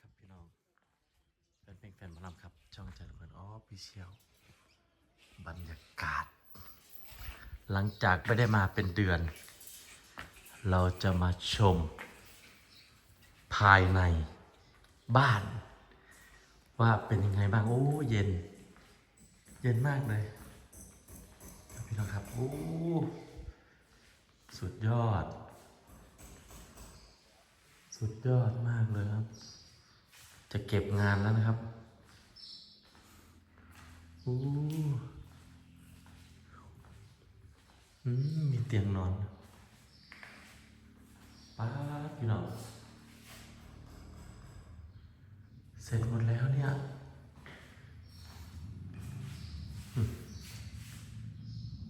ครับพี่น้องแฟนเพลงแฟนหมอลำครับ ช่องจันทร์เพื่อนอ๋อพี่เชียวบรรยากาศ หลังจากไม่ได้มาเป็นเดือน เราจะมาชม ภายในบ้าน ว่าเป็นยังไงบ้าง โอ้ เย็น เย็นมากเลย พี่น้องครับ โอ้ สุดยอด สุดยอดมากเลยครับ จะเก็บงานแล้วนะครับอู้มีเตียงนอนป้าดพี่น้องเสร็จหมดแล้วเนี่ยอืม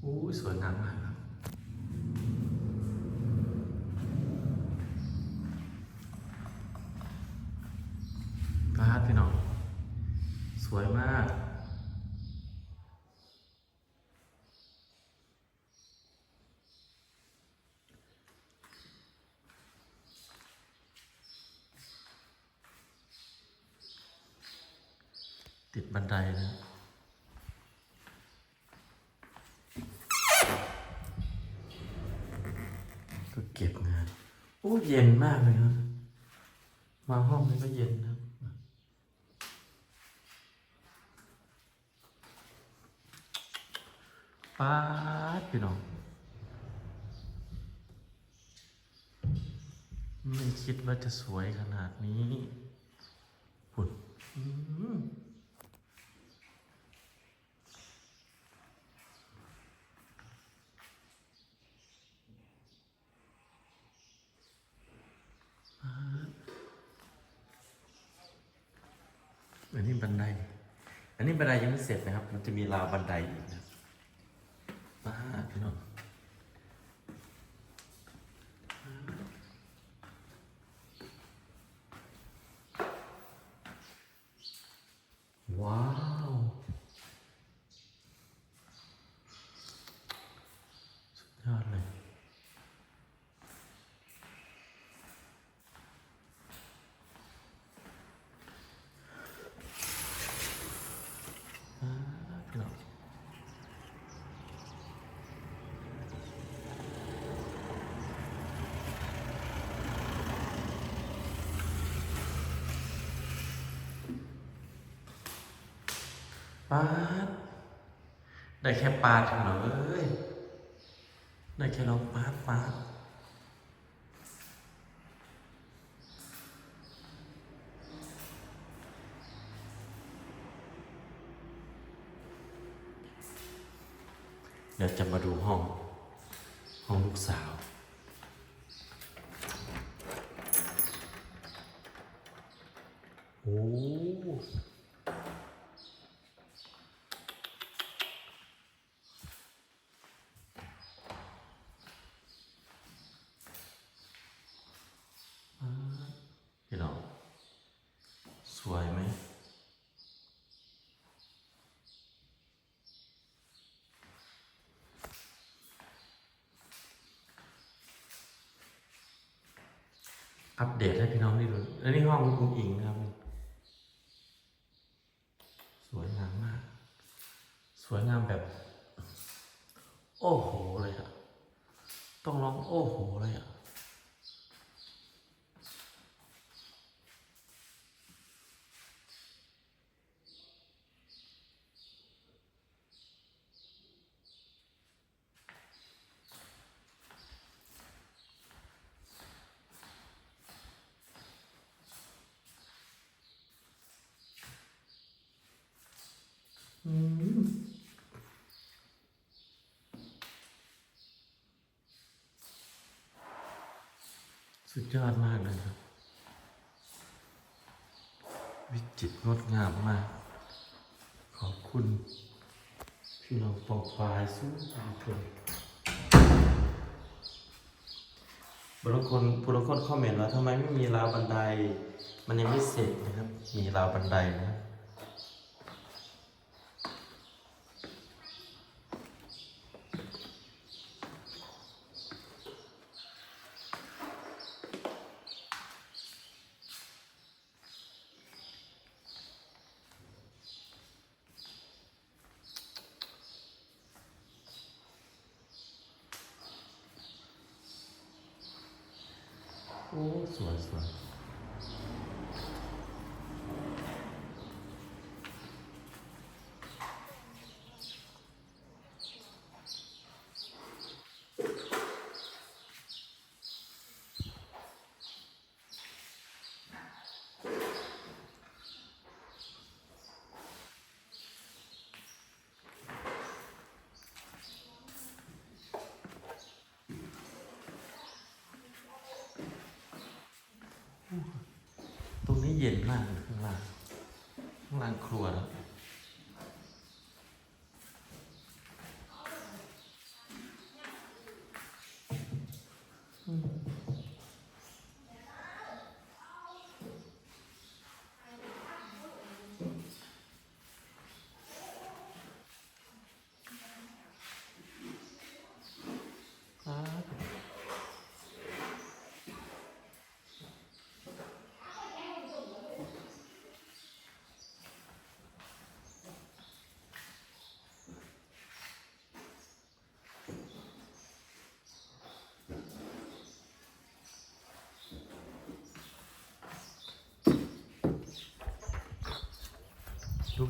โอ้ยสวยงามมากครับ พาดพี่น้อง สวยมากติดบันไดนะก็เก็บงานโอ้เย็นมากเลยครับ มาห้องนี้ก็เย็นนะครับ ป๊าดพี่น้องไม่คิดว่าจะสวยขนาดนี้หุ่นอันนี้บันได อันนี้บันไดยังไม่เสร็จนะครับ มันจะมีราวบันไดอีกนะครับ ป้าดพี่น้องว้าว สุดยอดเลย ป้าดพี่น้อง ปาดได้แค่ปาดเหรอเอ้ยได้แค่ร้องปาดปาดเดี๋ยวจะมาดูห้อง ห้องลูกสาว โอ้ พี่น้องส วยไหมอัปเดตให้พี่น้องได้ดู อันนี้ห้องคุณอิงนะครับ สวยงามมาก สวยงามแบบ โอ้โหเลยอะต้องร้องโอ้โหเลยอะ อืม สุดยอดมากเลยครับ วิจิตรงดงามมาก ขอบคุณ พี่น้องปองฟายสู้ทุกคนบางคนบางคนคอมเมนต์ว่าทำไมไม่มีราวบันได มันยังไม่เสร็จนะครับ มีราวบันไดนะครับ 哦是吧是吧 เย็นมากข้างล่างข้างล่างครัวแล้ว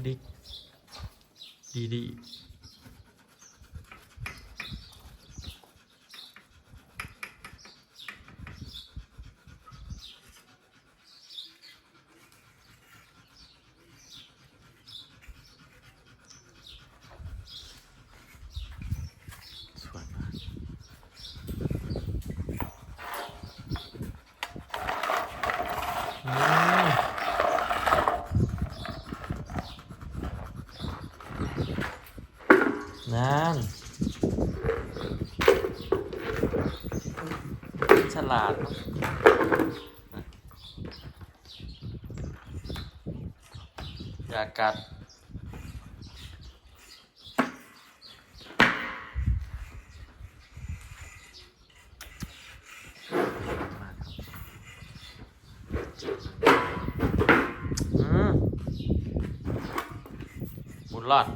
ลูกดิกดีดีสวยมากอืม นั่นฉลาดเนอะ อย่ากัด อืมบุญรอด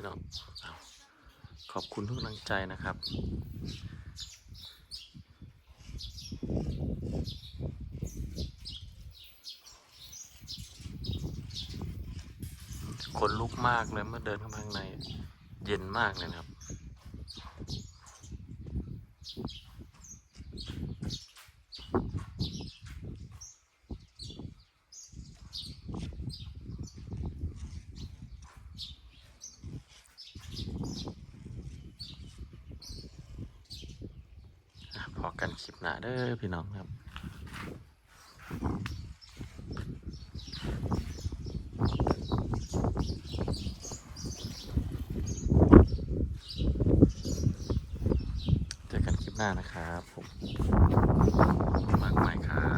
พี่น้องเอาข อบคุณทุกกำลังใจนะครับ คนลุกมากเลยเมื่อเดินเข้ามาข้างใน เย็นมากเลยครับ กันคลิปหน้าเด้อพี่น้องครับเจอกันคลิปหน้านะครับผมมากมายครับ